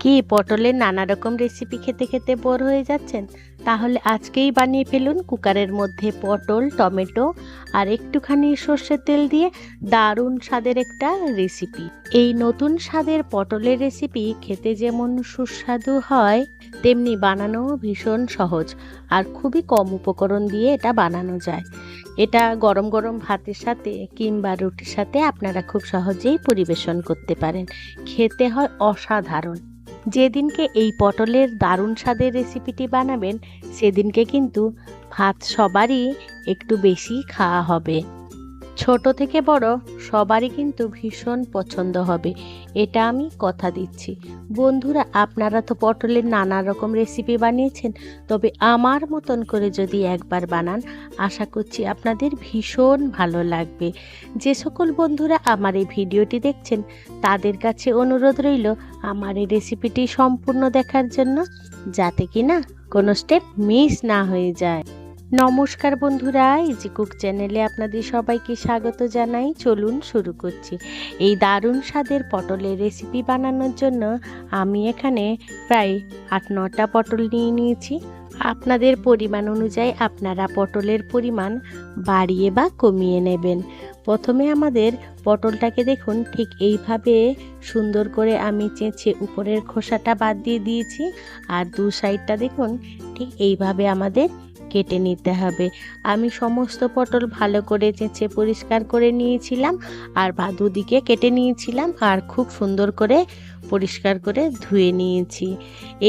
কি পটলের নানা রকম রেসিপি খেতে খেতে বোর হয়ে যাচ্ছেন? তাহলে আজকেই বানিয়ে ফেলুন কুকারের মধ্যে পটল, টমেটো আর একটুখানি সর্ষের তেল দিয়ে দারুণ স্বাদের একটা রেসিপি এই নতুন স্বাদের পটলের রেসিপি খেতে যেমন সুস্বাদু হয়, তেমনি বানানোও ভীষণ সহজ আর খুবই কম উপকরণ দিয়ে এটা বানানো যায়। এটা গরম গরম ভাতের সাথে কিংবা রুটির সাথে আপনারা খুব সহজেই পরিবেশন করতে পারেন। খেতে হয় অসাধারণ। যেদিনকে এই পটলের দারুণ স্বাদের রেসিপিটি বানাবেন, সেদিনকে কিন্তু ভাত সবারই একটু বেশি খাওয়া হবে। ছোট থেকে বড় সবারই কিন্তু ভীষণ পছন্দ হবে। এটা আমি কথা দিচ্ছি। বন্ধুরা, আপনারা তো পটলের নানা রকম রেসিপি বানিয়েছেন, তবে আমার মতন করে যদি একবার বানান, আশা করছি আপনাদের ভীষণ ভালো লাগবে। যে সকল বন্ধুরা আমার এই ভিডিওটি দেখছেন, তাদের কাছে অনুরোধ রইল আমার এই রেসিপিটি সম্পূর্ণ দেখার জন্য, যাতে কি না কোনো স্টেপ মিস না হয়ে যায়। নমস্কার বন্ধুরা ইজি কুক চ্যানেলে আপনাদের সবাইকে স্বাগত জানাই। চলুন শুরু করছি। এই দারুণ স্বাদের পটলের রেসিপি বানানোর জন্য আমি এখানে প্রায় আট নটা পটল নিয়ে নিয়েছি। আপনাদের পরিমাণ অনুযায়ী আপনারা পটলের পরিমাণ বাড়িয়ে বা কমিয়ে নেবেন। প্রথমে আমাদের পটলটাকে দেখুন, ঠিক এইভাবে সুন্দর করে আমি চেঁচে উপরের খোসাটা বাদ দিয়ে দিয়েছি। আর দু সাইডটা দেখুন, ঠিক এইভাবে আমাদের কেটে নিতে হবে। আমি সমস্ত পটল ভালো করে চেঁচে পরিষ্কার করে নিয়েছিলাম আর দুদিকে কেটে নিয়েছিলাম আর খুব সুন্দর করে পরিষ্কার করে ধুয়ে নিয়েছি।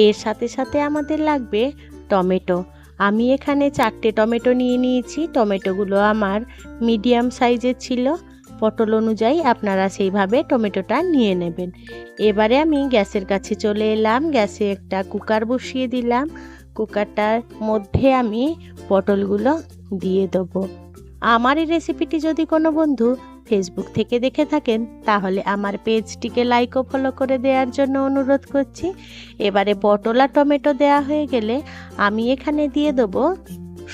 এর সাথে সাথে আমাদের লাগবে টমেটো। আমি এখানে চারটে টমেটো নিয়ে নিয়েছি। টমেটোগুলো আমার মিডিয়াম সাইজের ছিল। পটল অনুযায়ী আপনারা সেইভাবে টমেটোটা নিয়ে নেবেন। এবারে আমি গ্যাসের কাছে চলে এলাম। গ্যাসে একটা কুকার বসিয়ে দিলাম। কুকারটার মধ্যে আমি পটলগুলো দিয়ে দেবো। আমার এই রেসিপিটি যদি কোনো বন্ধু ফেসবুক থেকে দেখে থাকেন, তাহলে আমার পেজটিকে লাইক ও ফলো করে দেওয়ার জন্য অনুরোধ করছি। এবারে পটল আর টমেটো দেওয়া হয়ে গেলে আমি এখানে দিয়ে দেবো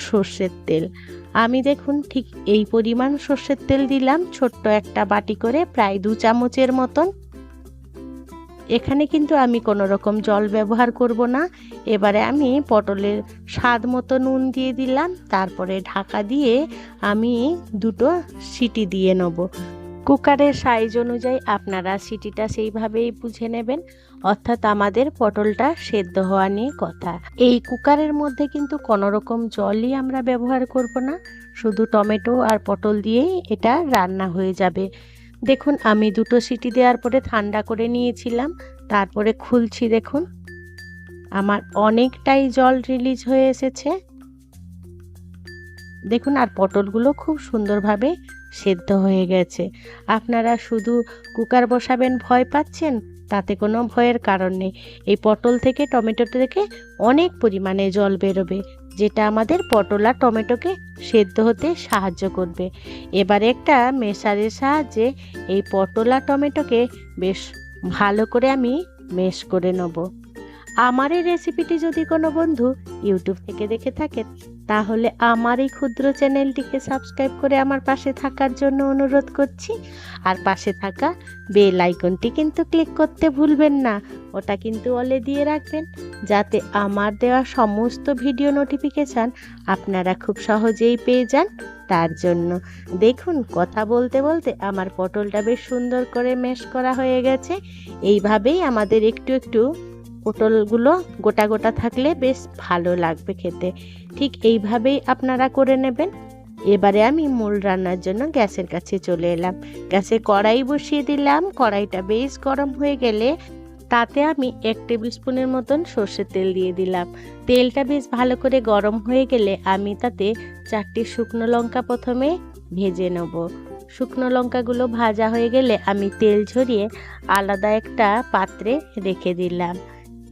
সর্ষের তেল। আমি দেখুন ঠিক এই পরিমাণ সর্ষের তেল দিলাম, ছোট্ট একটা বাটি করে, প্রায় দু চামচের মতন। এখানে কিন্তু আমি কোনো রকম জল ব্যবহার করব না। এবারে আমি পটলের স্বাদ মতো নুন দিয়ে দিলাম, তারপরে ঢাকা দিয়ে আমি দুটো সিটি দিয়ে নেব। কুকারের সাইজ অনুযায়ী আপনারা সিটিটা সেইভাবেই বুঝে নেবেন, অর্থাৎ আমাদের পটলটা সেদ্ধ হওয়া নিয়ে কথা। এই কুকারের মধ্যে কিন্তু কোনো রকম জলই আমরা ব্যবহার করব না, শুধু টমেটো আর পটল দিয়েই এটা রান্না হয়ে যাবে। দেখুন, আমি দুটো সিটি দেওয়ার পরে ঠান্ডা করে নিয়েছিলাম, তারপরে খুলছি দেখুন। আমার অনেকটাই জল রিলিজ হয়ে এসেছে। দেখুন, আর পটলগুলো খুব সুন্দরভাবে সেদ্ধ হয়ে গেছে। আপনারা শুধু কুকার বসাবেন ভয় পাচ্ছেন, তাতে কোনো ভয়ের কারণ নেই। এই পটল থেকে টমেটো থেকে অনেক পরিমাণে জল বেরোবে। যেটা আমাদের পটল আর টমেটোকে সেদ্ধ হতে সাহায্য করবে। এবার একটা মেশারের সাহায্যে এই পটল আর টমেটোকে বেশ ভালো করে আমি মেশ করে নেব। আমার এই রেসিপিটি যদি কোনো বন্ধু ইউটিউব থেকে দেখে থাকেন তাহলে আমার এই ক্ষুদ্র চ্যানেলটিকে সাবস্ক্রাইব করে আমার পাশে থাকার জন্য অনুরোধ করছি। আর পাশে থাকা বেল আইকনটি কিন্তু ক্লিক করতে ভুলবেন না। ওটা কিন্তু অলে দিয়ে রাখবেন, যাতে আমার দেওয়া সমস্ত ভিডিও নোটিফিকেশান আপনারা খুব সহজেই পেয়ে যান। তার জন্য দেখুন, কথা বলতে বলতে আমার পটলটা বেশ সুন্দর করে মেশ করা হয়ে গেছে। এইভাবেই আমাদের একটু একটু পটলগুলো গোটা গোটা থাকলে বেশ ভালো লাগবে খেতে। ঠিক এইভাবেই আপনারা করে নেবেন। এবারে আমি মূল রান্নার জন্য গ্যাসের কাছে চলে এলাম। গ্যাসে কড়াই বসিয়ে দিলাম। কড়াইটা বেশ গরম হয়ে গেলে তাতে আমি এক টেবিল স্পুনের মতন সর্ষের তেল দিয়ে দিলাম। তেলটা বেশ ভালো করে গরম হয়ে গেলে আমি তাতে চারটি শুকনো লঙ্কা প্রথমে ভেজে নেব। শুকনো লঙ্কাগুলো ভাজা হয়ে গেলে আমি তেল ঝরিয়ে আলাদা একটা পাত্রে রেখে দিলাম।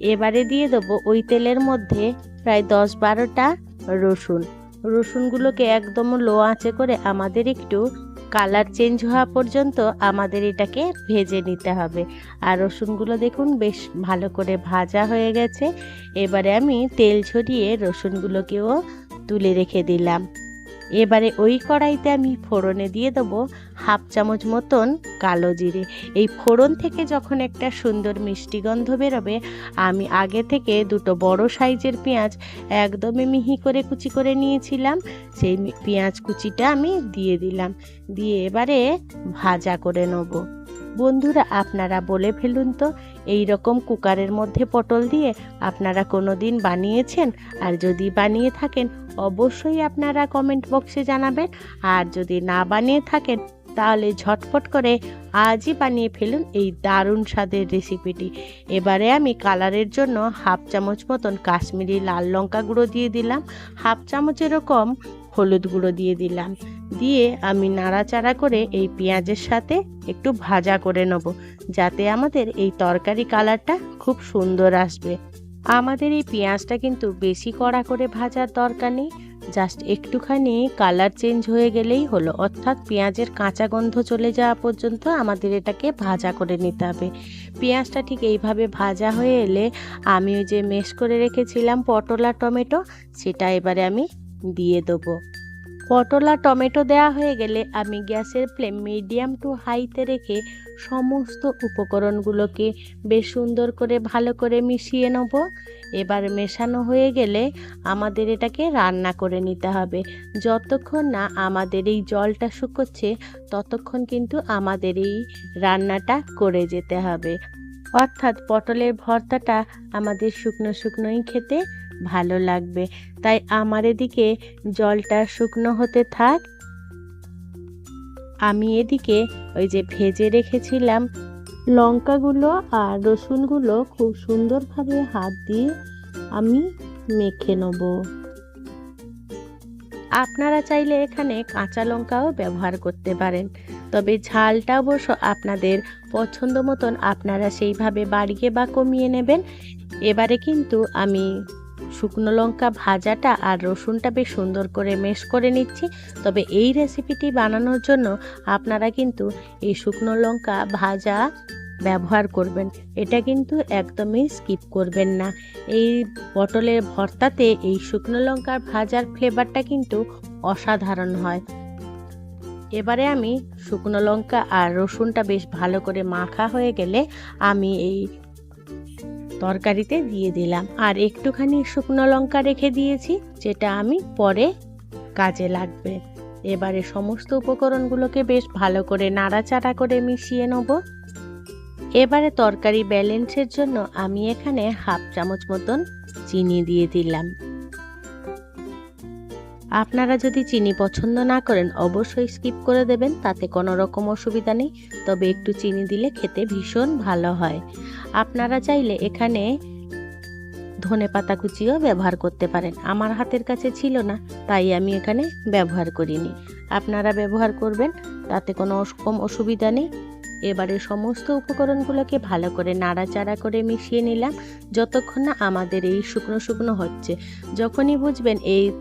এবারে দিয়ে দেবো ওই তেলের মধ্যে প্রায় দশ বারোটা রসুন। রসুনগুলোকে একদম লো আঁচে করে আমাদের একটু কালার চেঞ্জ হওয়া পর্যন্ত আমাদের এটাকে ভেজে নিতে হবে। আর রসুনগুলো দেখুন বেশ ভালো করে ভাজা হয়ে গেছে। এবারে আমি তেল ছড়িয়ে রসুনগুলোকেও তুলে রেখে দিলাম। এবারে ওই কড়াইতে আমি ফোড়নে দিয়ে দেবো হাফ চামচ মতন কালো জিরে। এই ফোড়ন থেকে যখন একটা সুন্দর মিষ্টি গন্ধ বেরোবে, আমি আগে থেকে দুটো বড় সাইজের পেঁয়াজ একদমই মিহি করে কুচি করে নিয়েছিলাম, সেই পেঁয়াজ কুচিটা আমি দিয়ে দিলাম। দিয়ে এবারে ভাজা করে নেব। বন্ধুরা, আপনারা বলে ফেলুন তো, এই রকম কুকারের মধ্যে পটল দিয়ে আপনারা কোনো দিন বানিয়েছেন? আর যদি বানিয়ে থাকেন, অবশ্যই আপনারা কমেন্ট বক্সে জানাবেন। আর যদি না বানিয়ে থাকেন, তাহলে ঝটফট করে আজই বানিয়ে ফেলুন এই দারুণ স্বাদের রেসিপিটি। এবারে আমি কালারের জন্য হাফ চামচ মতন কাশ্মীরি লাল লঙ্কা গুঁড়ো দিয়ে দিলাম। হাফ চামচ এরকম হলুদ গুঁড়ো দিয়ে দিলাম। দিয়ে আমি নাড়াচাড়া করে এই পেঁয়াজের সাথে একটু ভাজা করে নেব, যাতে আমাদের এই তরকারি কালারটা খুব সুন্দর আসবে। আমাদের এই পেঁয়াজটা কিন্তু বেশি কড়া করে ভাজার দরকার নেই, জাস্ট একটুখানি কালার চেঞ্জ হয়ে গেলেই হলো। অর্থাৎ পেঁয়াজের কাঁচা গন্ধ চলে যাওয়া পর্যন্ত আমাদের এটাকে ভাজা করে নিতে হবে। পেঁয়াজটা ঠিক এইভাবে ভাজা হয়ে এলে আমি ওই যে মেশ করে রেখেছিলাম পটল টমেটো, সেটা এবারে আমি দিয়ে দেবো। পটল টমেটো দেওয়া হয়ে গেলে আমি গ্যাসের ফ্লেম মিডিয়াম টু হাইতে রেখে সমস্ত উপকরণগুলোকে বেশ সুন্দর করে ভালো করে মিশিয়ে নেব। এবার মেশানো হয়ে গেলে আমাদের এটাকে রান্না করে নিতে হবে। যতক্ষণ না আমাদের এই জলটা শুকোচ্ছে, ততক্ষণ কিন্তু আমাদের এই রান্নাটা করে যেতে হবে। অর্থাৎ পটলের ভর্তাটা আমাদের শুকনো শুকনোই খেতে ভালো লাগবে। তাই আমার এদিকে জলটা শুকনো হতে থাক। আমি এদিকে ওই যে ভেজে রেখেছিলাম লঙ্কাগুলো আর রসুনগুলো খুব সুন্দরভাবে হাত দিয়ে আমি মেখে নেব। আপনারা চাইলে এখানে কাঁচা লঙ্কাও ব্যবহার করতে পারেন। তবে ঝালটা অবশ্য আপনাদের পছন্দ মতন আপনারা সেইভাবে বাড়িয়ে বা কমিয়ে নেবেন। এবারে কিন্তু আমি শুকনো লঙ্কা ভাজাটা আর রসুনটা বেশ সুন্দর করে মেশ করে নিচ্ছি। তবে এই রেসিপিটি বানানোর জন্য আপনারা কিন্তু এই শুকনো লঙ্কা ভাজা ব্যবহার করবেন। এটা কিন্তু একদমই স্কিপ করবেন না। এই পটলের ভর্তাতে এই শুকনো লঙ্কার ভাজার ফ্লেভারটা কিন্তু অসাধারণ হয়। এবারে আমি শুকনো লঙ্কা আর রসুনটা বেশ ভালো করে মাখা হয়ে গেলে আমি এই তরকারিতে দিয়ে দিলাম। আর একটুখানি শুকনো লঙ্কা রেখে দিয়েছি, যেটা আমি পরে কাজে লাগবে। এবারে সমস্ত উপকরণগুলোকে বেশ ভালো করে নাড়াচাড়া করে মিশিয়ে নেব। এবারে তরকারি ব্যালেন্সের জন্য আমি এখানে হাফ চামচ মতন চিনি দিয়ে দিলাম। আপনারা যদি চিনি পছন্দ না করেন, অবশ্যই স্কিপ করে দেবেন, তাতে কোনো রকম অসুবিধা নেই। তবে একটু চিনি দিলে খেতে ভীষণ ভালো হয়। আপনারা চাইলে এখানে ধনে পাতা কুচিও ব্যবহার করতে পারেন। আমার হাতের কাছে ছিল না, তাই আমি এখানে ব্যবহার করিনি। আপনারা ব্যবহার করবেন, তাতে কোনো কম অসুবিধা নেই। এবারে সমস্ত উপকরণগুলোকে ভালো করে নাড়াচাড়া করে মিশিয়ে নিলাম। যতক্ষণ না আমাদের এই শুকনো শুকনো হচ্ছে। যখনই বুঝবেন এই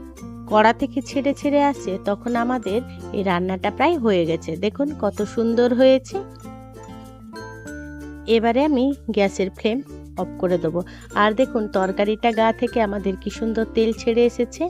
কড়া থেকে ছেড়ে ছেড়ে আসে তখন আমাদের এই রান্নাটা প্রায় হয়ে গেছে। দেখুন কত সুন্দর হয়েছে। এবারে আমি গ্যাসের ফ্লেম অফ করে দেবো। আর দেখুন, তরকারিটা গা থেকে আমাদের কি সুন্দর তেল ছেড়ে এসেছে।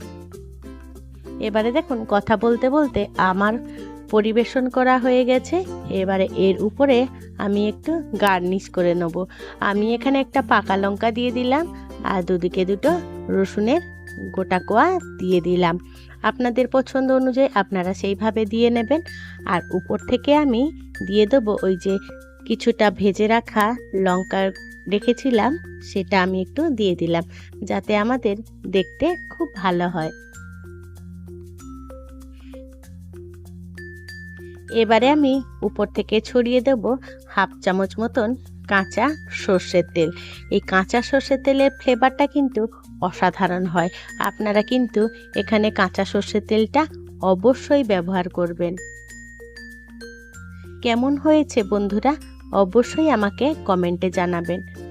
এবারে দেখুন, কথা বলতে বলতে আমার পরিবেশন করা হয়ে গেছে। এবারে এর উপরে আমি একটু গার্নিশ করে নেব। আমি এখানে একটা পাকা লঙ্কা দিয়ে দিলাম আর দুদিকে দুটো রসুনের গোটা কোয়া দিয়ে দিলাম। আপনাদের পছন্দ অনুযায়ী আপনারা সেইভাবে দিয়ে নেবেন। আর উপর থেকে আমি দিয়ে দেবো ওই যে কিছুটা ভেজে রাখা লঙ্কা রেখেছিলাম, সেটা আমি একটু দিয়ে দিলাম, যাতে আমাদের দেখতে খুব ভালো হয়। এবারে আমি উপর থেকে ছড়িয়ে দেব হাফ চামচ মতন কাঁচা সর্ষের তেল। এই কাঁচা সর্ষের তেলের ফ্লেভারটা কিন্তু অসাধারণ হয়। আপনারা কিন্তু এখানে কাঁচা সর্ষের তেলটা অবশ্যই ব্যবহার করবেন। কেমন হয়েছে বন্ধুরা? অবশ্যই আমাকে কমেন্টে জানাবেন।